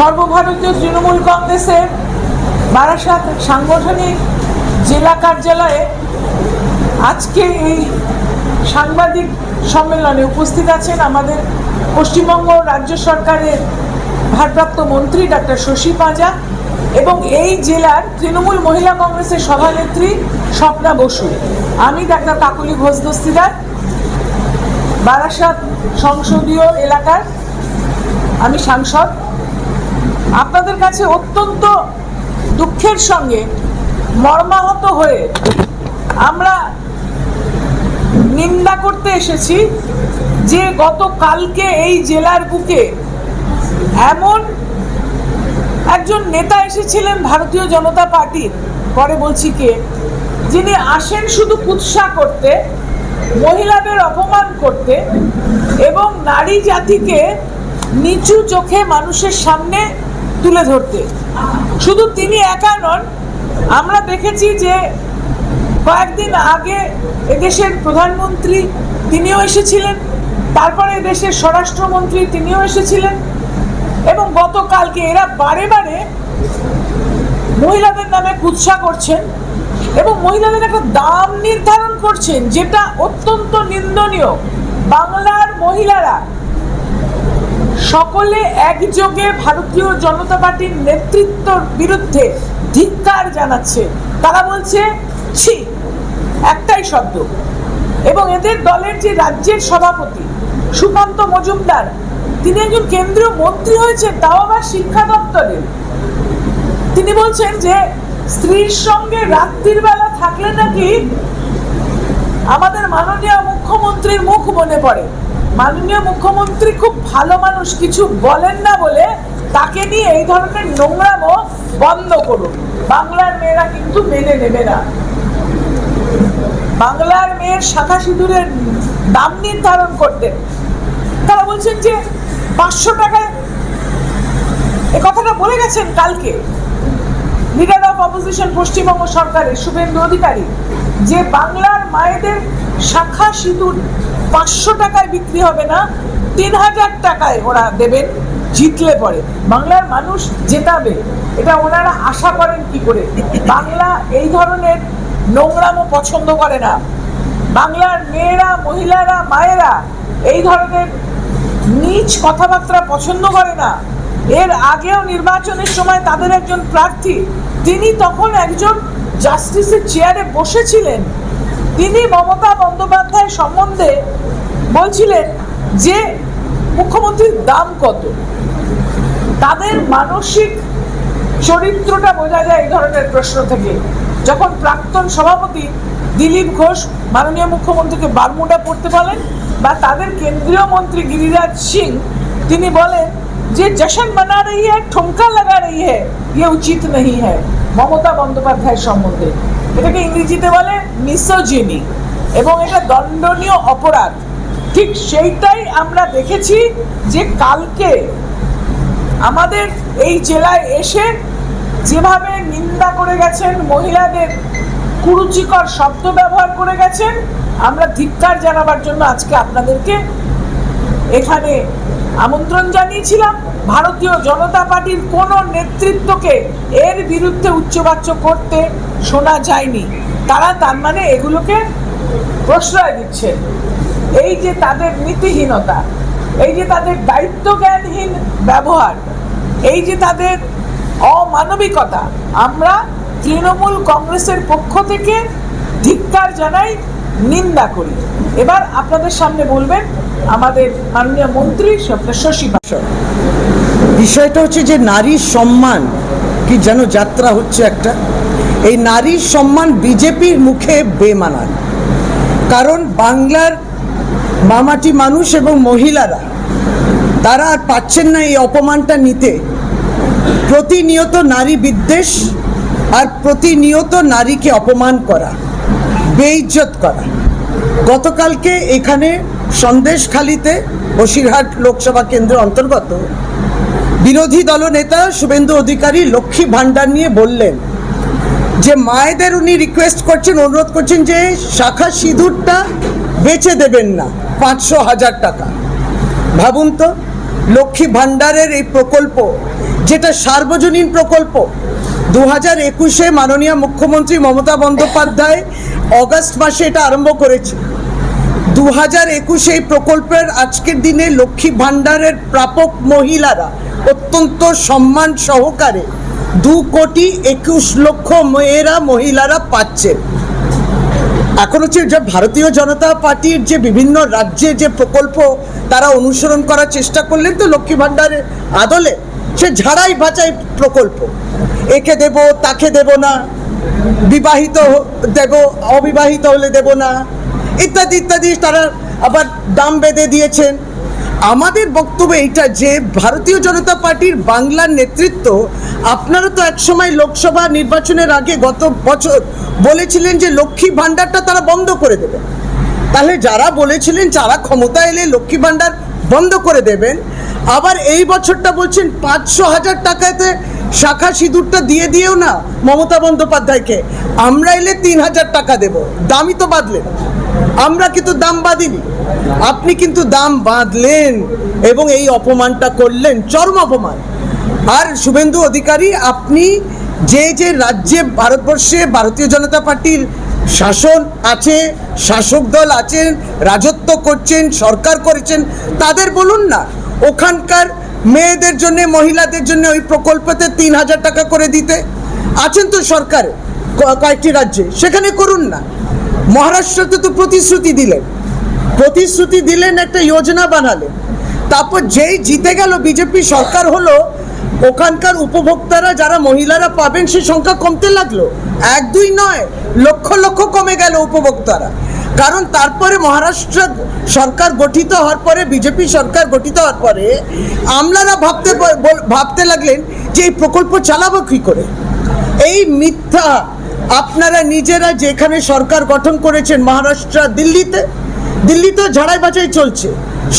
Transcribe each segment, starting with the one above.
সর্বভারতীয় তৃণমূল কংগ্রেসের বারাসাত সাংগঠনিক জেলা কার্যালয়ে আজকে এই সাংবাদিক সম্মেলনে উপস্থিত আছেন আমাদের পশ্চিমবঙ্গ রাজ্য সরকারের ভারপ্রাপ্ত মন্ত্রী ডাক্তার শশী পাঁজা এবং এই জেলার তৃণমূল মহিলা কংগ্রেসের সভানেত্রী স্বপ্না বসু। আমি ডাক্তার কাকলি ঘোষ দস্তিদার, বারাসাত সংসদীয় এলাকার আমি সাংসদ। আপনাদের কাছে অত্যন্ত দুঃখের সঙ্গে মর্মাহত হয়ে আমরা নিন্দা করতে এসেছি যে গতকালকে এই জেলার বুকে এমন একজন নেতা এসেছিলেন ভারতীয় জনতা পার্টির। পরে বলছি কে? যিনি আসেন শুধু কুৎসা করতে, মহিলাদের অপমান করতে এবং নারী জাতিকে নিচু চোখে মানুষের সামনে তুলে ধরতে। শুধু তিনি একা নন, আমরা দেখেছি যে কয়েকদিন আগে এদেশের প্রধানমন্ত্রী তিনিও এসেছিলেন, তারপরে দেশের স্বরাষ্ট্রমন্ত্রী তিনিও এসেছিলেন, এবং গতকালকে এরা বারে বারে মহিলাদের নামে কুৎসা করছেন এবং মহিলাদের একটা দাম নির্ধারণ করছেন, যেটা অত্যন্ত নিন্দনীয়। বাংলার মহিলারা সকলে একযোগে ভারতীয় জনতা পার্টির নেতৃত্বর বিরুদ্ধে ধিক্কার জানাচ্ছে। তারা বলছে, ছি, একটাই শব্দ। এবং এদের দলের যে রাজ্যের সভাপতি, সুকান্ত মজুমদার, তিনি একজন কেন্দ্রীয় মন্ত্রী হয়েছেন, তাও আবার শিক্ষা দপ্তরের। তিনি বলছেন যে, স্ত্রীর সঙ্গে রাত্রির বেলা থাকলে নাকি আমাদের মাননীয় মুখ্যমন্ত্রীর মুখ মনে পড়ে। মাননীয় মুখ্যমন্ত্রী খুব ভালো মানুষ, কিছু বলেন না বলে তাকে নিয়ে এই ধরনের নোংরামো বন্ধ করুন। বাংলার মেয়েরা কিন্তু মেনে নেবে না। বাংলার মেয়ের শাখা সিঁদুরের দাম নির্ধারণ করতে। তারা বলছেন যে পাঁচশো টাকায়, এ কথাটা বলে গেছেন কালকে। লিডার অফ অপোজিশন পশ্চিমবঙ্গ সরকারের শুভেন্দু অধিকারী, যে বাংলার মায়েদের শাখা সিঁদুর পাঁচশো টাকায় বিক্রি হবে না, তিন হাজার টাকায় ওরা দেবেন, জিতলে পরে। বাংলার মানুষ জেতাবে, এটা ওনারা আশা করেন কি করে? বাংলা এই ধরনের নোংরামও পছন্দ করে না। বাংলার মেয়েরা, মহিলারা, মায়েরা এই ধরনের নিচ কথাবার্তা পছন্দ করে না। এর আগেও নির্বাচনের সময় তাদের একজন প্রার্থী, তিনি তখন একজন জাস্টিসের চেয়ারে বসেছিলেন। তিনি মমতা বন্দ্যোপাধ্যায় সম্বন্ধে বলছিলেন যে মুখ্যমন্ত্রীর দাম কত? তাদের মানসিক চরিত্রটা বোঝা যায় এই ধরনের প্রশ্ন থেকে। যখন প্রাক্তন সভাপতি দিলীপ ঘোষ মাননীয় মুখ্যমন্ত্রীকে বারমুডা পড়তে বলেন বা তাদের কেন্দ্রীয় মন্ত্রী গিরিরাজ সিং, তিনি বলেন ये जश्न मना रही है ठुमका लगा रही है ये উচিত नहीं है মমতা বন্দ্যোপাধ্যায় সম্বন্ধে। এটাকে ইংরেজিতে বলে মিসোজিনি এবং এটা দণ্ডনীয় অপরাধ। ঠিক সেইটাই আমরা দেখেছি যে কালকে আমাদের এই জেলায় এসে যেভাবে নিন্দা করে গেছেন, মহিলাদের কুরুচিকর শব্দ ব্যবহার করে গেছেন, আমরা ধিক্কার জানাবার জন্য আজকে আপনাদেরকে এখানে আমন্ত্রণ জানিয়েছিলাম, ভারতীয় জনতা পার্টির কোনো নেতৃত্বকে এর বিরুদ্ধে উচ্চবাচ্য করতে শোনা যায়নি। তারা তার মানে এগুলোকে প্রশ্রয় দিচ্ছেন এই যে তাদের নীতিহীনতা, এই যে তাদের দায়িত্ব জ্ঞানহীন ব্যবহার, এই যে তাদের অমানবিকতা, আমরা তৃণমূল কংগ্রেসের পক্ষ থেকে ধিক্কার জানাই, নিন্দা করি। এবার আপনাদের সামনে বলবেন আমাদের মাননীয় মন্ত্রী শশী পাশা বিষয়টা হচ্ছে যে নারীর সম্মান কি যেন যাত্রা হচ্ছে একটা। এই নারীর সম্মান বিজেপির মুখে বেমানান। কারণ বাংলার মামাটি মানুষ এবং মহিলারা, তারা আর পাচ্ছেন না এই অপমানটা নিতে। প্রতিনিয়ত নারী বিদ্বেষ আর প্রতিনিয়ত নারীকে অপমান করা, বেইজ্জত করা। গতকালকে এখানে সন্দেশখালিতে বসিরহাট লোকসভা কেন্দ্রের অন্তর্গত বিরোধী দলনেতা শুভেন্দু অধিকারী লক্ষ্মী ভাণ্ডার নিয়ে বললেন যে মায়েদের উনি রিকোয়েস্ট করছেন, অনুরোধ করছেন যে শাখা সিঁদুরটা বেচে দেবেন না, পাঁচশো হাজার টাকা। ভাবুন তো, লক্ষ্মী ভাণ্ডারের এই প্রকল্প, যেটা সার্বজনীন প্রকল্প দু হাজার একুশে মাননীয় মুখ্যমন্ত্রী মমতা বন্দ্যোপাধ্যায় অগস্ট মাসে এটা আরম্ভ করেছে। দু হাজার একুশে এই প্রকল্পের আজকের দিনে লক্ষ্মী ভাণ্ডারের প্রাপক মহিলারা অত্যন্ত সম্মান সহকারে দু কোটি একুশ লক্ষ মেয়েরা মহিলারা পাচ্ছেন। এখন হচ্ছে যে ভারতীয় জনতা পার্টির যে বিভিন্ন রাজ্যে যে প্রকল্প তারা অনুসরণ করার চেষ্টা করলেন তো লক্ষ্মী ভাণ্ডারের আদলে, সে ঝাড়াই বাছাই প্রকল্প। একে দেব, তাকে দেব না, বিবাহিত দেব, অবিবাহিত হলে দেব না ইত্যাদি ইত্যাদি, তারা আবার দাম বেঁধে দিয়েছেন। আমাদের বক্তব্য এইটা যে ভারতীয় জনতা পার্টির বাংলার নেতৃত্ব, আপনারা তো একসময় লোকসভা নির্বাচনের আগে গত বছর বলেছিলেন যে লক্ষ্মী ভাণ্ডারটা তারা বন্ধ করে দেবে। তাহলে যারা বলেছিলেন যারা ক্ষমতা এলে লক্ষ্মী ভাণ্ডার বন্ধ করে দেবেন, আবার এই বছরটা বলছেন পাঁচশো হাজার টাকাতে শাখা সিঁদুরটা দিয়ে দিয়েও না মমতা বন্দ্যোপাধ্যায়কে। আমরা এলে তিন হাজার টাকা দেব, দামই তো বাদলেন আমরা কিন্তু দাম বাঁধিনি। আপনি কিন্তু দাম বাঁধলেন এবং এই অপমানটা করলেন, চরম অপমান। আর শুভেন্দু অধিকারী, আপনি যে যে রাজ্যে, ভারতবর্ষে ভারতীয় জনতা পার্টির শাসন আছে, শাসক দল আছেন, রাজত্ব করছেন, সরকার করেছেন, তাদের বলুন না, ওখানকার মেয়েদের জন্য, মহিলাদের জন্য ওই প্রকল্পতে তিন হাজার টাকা করে দিতে। আছেন তো সরকারে কয়েকটি রাজ্যে, সেখানে করুন না। মহারাষ্ট্রতে তো প্রতিশ্রুতি দিলেন। প্রতিশ্রুতি দিলেন, একটা যোজনা বানালেন তারপর যেই জিতে গেল বিজেপি সরকার হলো, ওখানকার উপভোক্তারা, যারা মহিলারা পাবেন সে সংখ্যা কমতে লাগল। এক দুই নয়, লক্ষ লক্ষ কমে গেল উপভোক্তারা। কারণ তারপরে মহারাষ্ট্র সরকার গঠিত হওয়ার পরে, বিজেপি সরকার গঠিত হওয়ার পরে, আমলারা ভাবতে ভাবতে লাগলেন যে এই প্রকল্প চালাবো কী করে? এই মিথ্যা আপনারা নিজেরা যেখানে সরকার গঠন করেছেন মহারাষ্ট্র, দিল্লিতে, দিল্লিতেও ঝাড়াই বাছাই চলছে।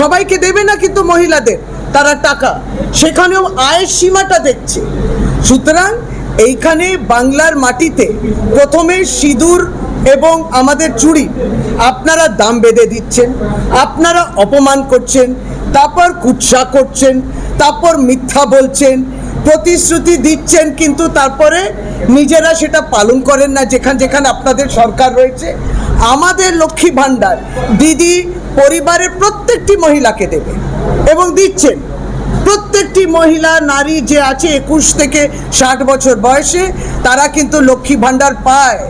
সবাইকে দেবে না কিন্তু মহিলাদের? তারা টাকা। সেখানেও আয়ের সীমাটা দেখছে। সুতরাং এইখানে বাংলার মাটিতে প্রথমে সিঁদুর এবং আমাদের চুড়ি। আপনারা দাম বেঁধে দিচ্ছেন, আপনারা অপমান করছেন, তারপর কুৎসা করছেন, তারপর মিথ্যা বলছেন প্রতিশ্রুতি দিচ্ছেন কিন্তু তারপরে নিজেরা সেটা পালন করেন না যেখানে যেখানে আপনাদের সরকার রয়েছে। আমাদের লক্ষ্মী ভাণ্ডার দিদি পরিবারের প্রত্যেকটি মহিলাকে দেবে এবং দিচ্ছেন। প্রত্যেকটি মহিলা, নারী যে আছে একুশ থেকে ষাট বছর বয়সে, তারা কিন্তু লক্ষ্মী ভাণ্ডার পায়।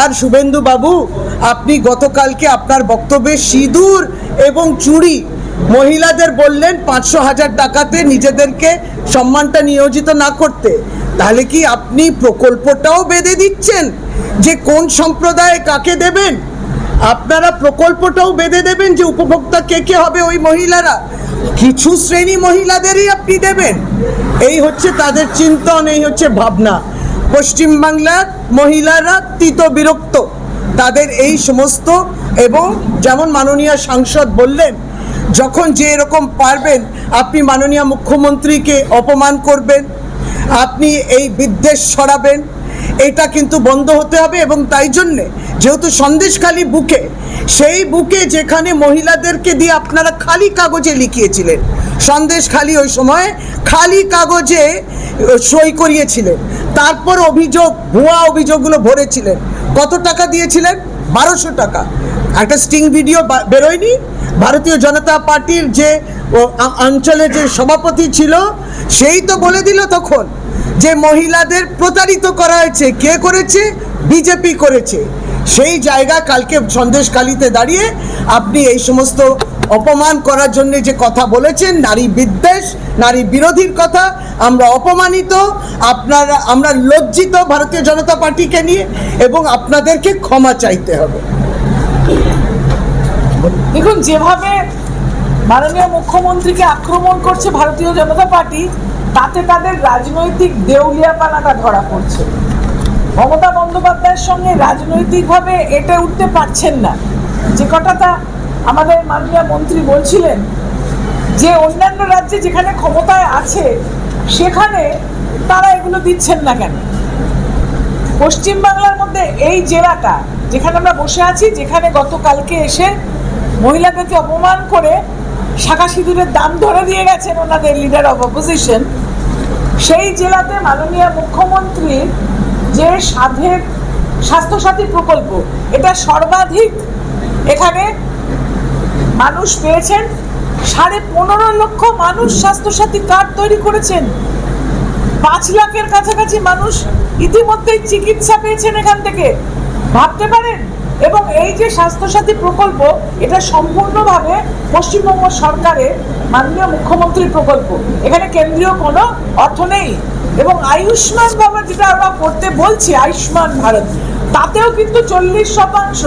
আর শুভেন্দু বাবু আপনি গতকালকে আপনার বক্তব্যে সিঁদুর এবং চুড়ি মহিলাদের বললেন পাঁচশো হাজার টাকাতে নিজেদেরকে সম্মানটা নিয়োজিত না করতে। তাহলে কি আপনি প্রকল্পটাও বেঁধে দিচ্ছেন? যে কোন সম্প্রদায়ে কাকে দেবেন? আপনারা প্রকল্পটাও বেঁধে দেবেন যে উপভোক্তা কে কে হবে ওই মহিলারা? কিছু শ্রেণি মহিলাদেরই আপনি দেবেন। এই হচ্ছে তাদের চিন্তন, এই হচ্ছে ভাবনা। পশ্চিমবাংলার মহিলারা তীত বিরক্ত। তাদের এই সমস্ত এবং যেমন মাননীয় সাংসদ বললেন যখন যে এরকম পারবেন, আপনি মাননীয় মুখ্যমন্ত্রীকে অপমান করবেন, আপনি এই বিদ্বেষ ছড়াবেন, এটা কিন্তু বন্ধ হতে হবে এবং তাই জন্যে যেহেতু সন্দেশখালী বুকে, সেই বুকে যেখানে মহিলাদেরকে দিয়ে আপনারা খালি কাগজে লিখিয়েছিলেন, সন্দেশখালী ওই সময় খালি কাগজে সই করিয়েছিলেন, তারপর অভিযোগ, ভুয়া অভিযোগগুলো ভরেছিলেন। কত টাকা দিয়েছিলেন? বারোশো টাকা। একটা স্টিং ভিডিও বেরোয়নি। ভারতীয় জনতা পার্টির যে অঞ্চলে যে সভাপতি ছিল, সেই তো বলে দিল তখন যে মহিলাদের প্রতারিত করা হয়েছে। কে করেছে? বিজেপি করেছে। সেই জায়গা কালকে সন্দেশখালিতে দাঁড়িয়ে আপনি এই সমস্ত অপমান করার জন্য যে কথা বলেছেন, নারী বিদ্বেষ, নারী বিরোধীর কথা, আমরা অপমানিত, আপনারা, আমরা লজ্জিত ভারতীয় জনতা পার্টিকে নিয়ে এবং আপনাদেরকে ক্ষমা চাইতে হবে। দেখুন, যেভাবে মাননীয় মুখ্যমন্ত্রীকে আক্রমণ করছে ভারতীয় জনতা পার্টি, তাতে তাদের রাজনৈতিক দেউলিয়াপানাটা ধরা পড়ছে। মমতা বন্দ্যোপাধ্যায়ের সঙ্গে রাজনৈতিকভাবে এটে উঠতে পারছেন না। যে কথাটা আমাদের মাননীয় মন্ত্রী বলছিলেন, যে অন্যান্য রাজ্যে যেখানে ক্ষমতায় আছে, সেখানে তারা এগুলো দিচ্ছেন না কেন? পশ্চিমবাংলার মধ্যে এই জেলাটা, যেখানে আমরা বসে আছি, যেখানে গতকালকে এসে মহিলাদেরকে অপমান করে শাখা সিঁদুরের দাম ধরে দিয়ে গেছেন ওনাদের লিডার অফ অপোজিশন সেই জেলাতে মাননীয় মুখ্যমন্ত্রী যে সাধের স্বাস্থ্যসাথী প্রকল্প, এটা সর্বাধিক এখানে মানুষ পেয়েছেন। সাড়ে পনেরো লক্ষ মানুষ স্বাস্থ্যসাথী কার্ড তৈরি করেছেন। পাঁচ লাখের কাছাকাছি মানুষ ইতিমধ্যেই চিকিৎসা পেয়েছেন এখান থেকে। ভাবতে পারেন? এবং এই যে স্বাস্থ্যসাথী প্রকল্প, এটা সম্পূর্ণভাবে পশ্চিমবঙ্গ সরকারের মাননীয় মুখ্যমন্ত্রীর প্রকল্প। এখানে কেন্দ্রীয় কোনো অর্থ নেই। এবং আয়ুষ্মান ভারত যেটা আমরা করতে বলছি, আয়ুষ্মান ভারত, তাতেও কিন্তু চল্লিশ শতাংশ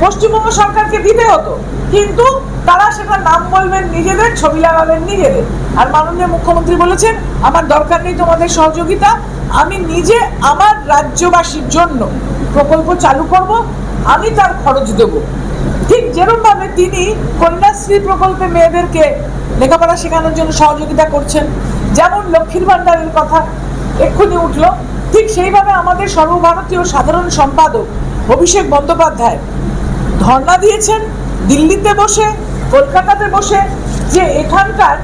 পশ্চিমবঙ্গ সরকারকে দিতে হতো। কিন্তু তারা সেটা নাম বলবেন নিজেদের, ছবি লাগাবেন নিজেদের। আর মাননীয় মুখ্যমন্ত্রী বলেছেন, আমার দরকার নেই তোমাদের সহযোগিতা। আমি নিজে আমার রাজ্যবাসীর জন্য প্রকল্প চালু করব। আমি তার খরচ দেব। ঠিক যেরকমভাবে তিনি কন্যাশ্রী প্রকল্পে মেয়েদেরকে লেখাপড়া শেখানোর জন্য সহযোগিতা করছেন, যেমন লক্ষ্মীর ভাণ্ডারের কথা এক্ষুনি উঠল, ঠিক সেইভাবে আমাদের সর্বভারতীয় সাধারণ সম্পাদক অভিষেক বন্দ্যোপাধ্যায় ধর্ণা দিয়েছেন দিল্লিতে বসে, কলকাতাতে বসে, যে এখানকার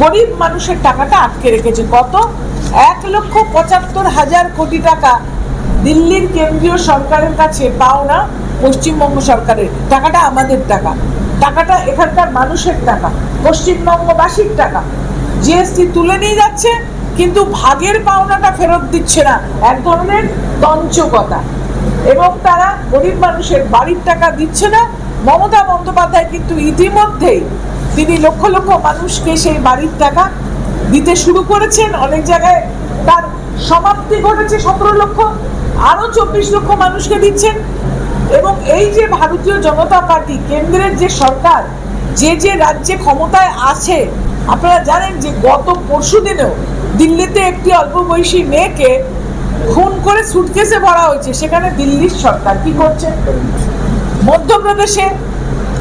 গরিব মানুষের টাকাটা আটকে রেখেছে। কত? এক লক্ষ পঁচাত্তর হাজার কোটি টাকা দিল্লির কেন্দ্রীয় সরকারের কাছে পাওনা পশ্চিমবঙ্গ সরকারের। টাকাটা আমাদের টাকা। টাকাটা এখানকার মানুষের টাকা, পশ্চিমবঙ্গবাসীর টাকা। জিএসটি তুলে নিয়ে যাচ্ছে, কিন্তু ভাগের পাওনাটা ফেরত দিচ্ছে না। এক ধরনের তঞ্চকতা এবং তারা গরিব মানুষের বাড়ির টাকা দিচ্ছে না। মমতা বন্দ্যোপাধ্যায় কিন্তু ইতিমধ্যেই তিনি লক্ষ লক্ষ মানুষকে সেই বাড়ির টাকা দিতে শুরু করেছেন। অনেক জায়গায় তার সমাপ্তি ঘটেছে সতেরো লক্ষ। আরও চব্বিশ লক্ষ মানুষকে দিচ্ছেন। এবং এই যে ভারতীয় জনতা পার্টি, কেন্দ্রের যে সরকার, যে যে রাজ্যে ক্ষমতায় আছে, আপনারা জানেন যে গত পরশু দিনেও দিল্লিতে একটি অল্প বয়সী মেয়েকে খুন করে সুটকেসে ভরা হয়েছে। সেখানে দিল্লির সরকার কি করছে? মধ্যপ্রদেশে।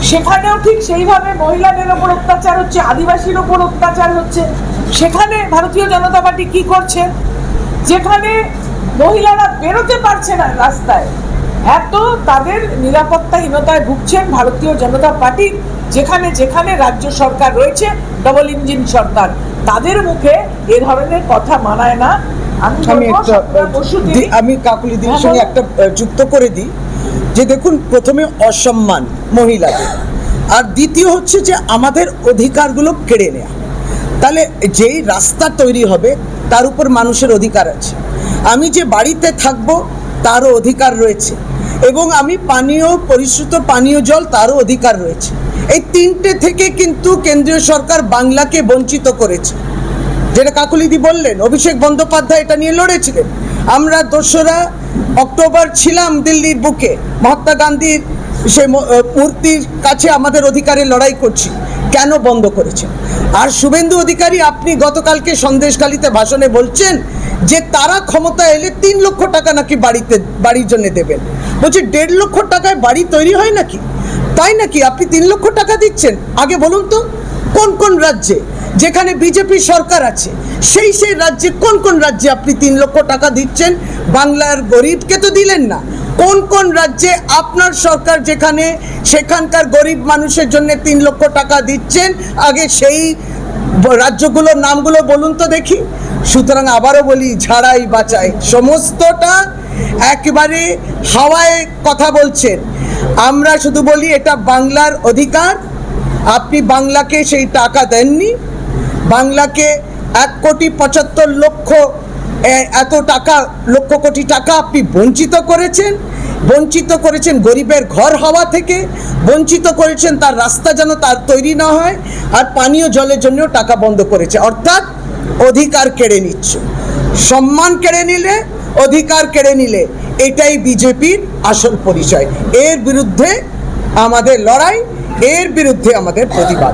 সেখানেও ঠিক সেইভাবে মহিলাদের ওপর অত্যাচার হচ্ছে, আদিবাসীর ওপর অত্যাচার হচ্ছে। সেখানে ভারতীয় জনতা পার্টি কি করছে? যেখানে মহিলারা বেরোতে পারছে না রাস্তায়। এত তাদের নিরাপত্তাহীনতায় ভুগছেন ভারতীয় জনতা পার্টি যেখানে যেখানে রাজ্য সরকার রয়েছে ডবল ইঞ্জিন সরকার। তাদের মুখে এ ধরনের কথা মানায় না। আমি আমি একটা কাকুলি দিদির হ্যাঁ, সঙ্গে একটা যুক্ত করে দিই। যে দেখুন প্রথমে অসম্মান মহিলাদের। আর দ্বিতীয় হচ্ছে যে আমাদের অধিকারগুলো কেড়ে নেয়া। তাহলে যেই রাস্তা তৈরি হবে তার উপর মানুষের অধিকার আছে। আমি যে বাড়িতে থাকব, তারও অধিকার রয়েছে। এবং আমি পানীয় পরিশ্রুত পানীয় জল, তারও অধিকার রয়েছে। এই তিনটে থেকে কিন্তু কেন্দ্রীয় সরকার বাংলাকে বঞ্চিত করেছে। যেটা কাকুলিদি বললেন, অভিষেক বন্দ্যোপাধ্যায় এটা নিয়ে লড়েছিলেন। আমরা দোসরা অক্টোবর ছিলাম দিল্লির বুকে। মহাত্মা গান্ধীর সে মূর্তির কাছে আমাদের অধিকারে লড়াই করছি। কেন বন্ধ করেছে আর শুভেন্দু অধিকারী, আপনি গতকালকে সন্দেশখালিতে ভাষণে বলছেন যে তারা ক্ষমতা এলে তিন লক্ষ টাকা নাকি বাড়িতে, বাড়ির জন্য দেবেন। বলছে, দেড় লক্ষ টাকায় বাড়ি তৈরি হয় নাকি? তাই নাকি? আপনি তিন লক্ষ টাকা দিচ্ছেন। আগে বলুন তো, কোন কোন রাজ্যে? যেখানে বিজেপি সরকার আছে, সেই সেই রাজ্যে কোন কোন রাজ্যে আপনি তিন লক্ষ টাকা দিচ্ছেন? বাংলার গরিবকে তো দিলেন না। কোন কোন রাজ্যে আপনার সরকার যেখানে, সেখানকার গরিব মানুষের জন্য তিন লক্ষ টাকা দিচ্ছেন? আগে সেই রাজ্যগুলোর নামগুলো বলুন তো দেখি। সুতরাং আবারও বলি, ঝাড়াই বাঁচাই। সমস্তটা একেবারে হাওয়ায় কথা বলছেন। আমরা শুধু বলি, এটা বাংলার অধিকার। আপনি বাংলাকে সেই টাকা দেননি। বাংলাকে এক কোটি পঁচাত্তর লক্ষ এত টাকা, লক্ষ কোটি টাকা আপনি বঞ্চিত করেছেন। বঞ্চিত করেছেন গরিবের ঘর হওয়া থেকে, বঞ্চিত করেছেন তার রাস্তা যেন তার তৈরি না হয়, আর পানীয় জলের জন্য টাকা বন্ধ করেছে। অর্থাৎ অধিকার কেড়ে নিচ্ছ। সম্মান কেড়ে নিলে, অধিকার কেড়ে নিলে এটাই বিজেপির আসল পরিচয়। এর বিরুদ্ধে আমাদের লড়াই, এর বিরুদ্ধে আমাদের প্রতিবাদ।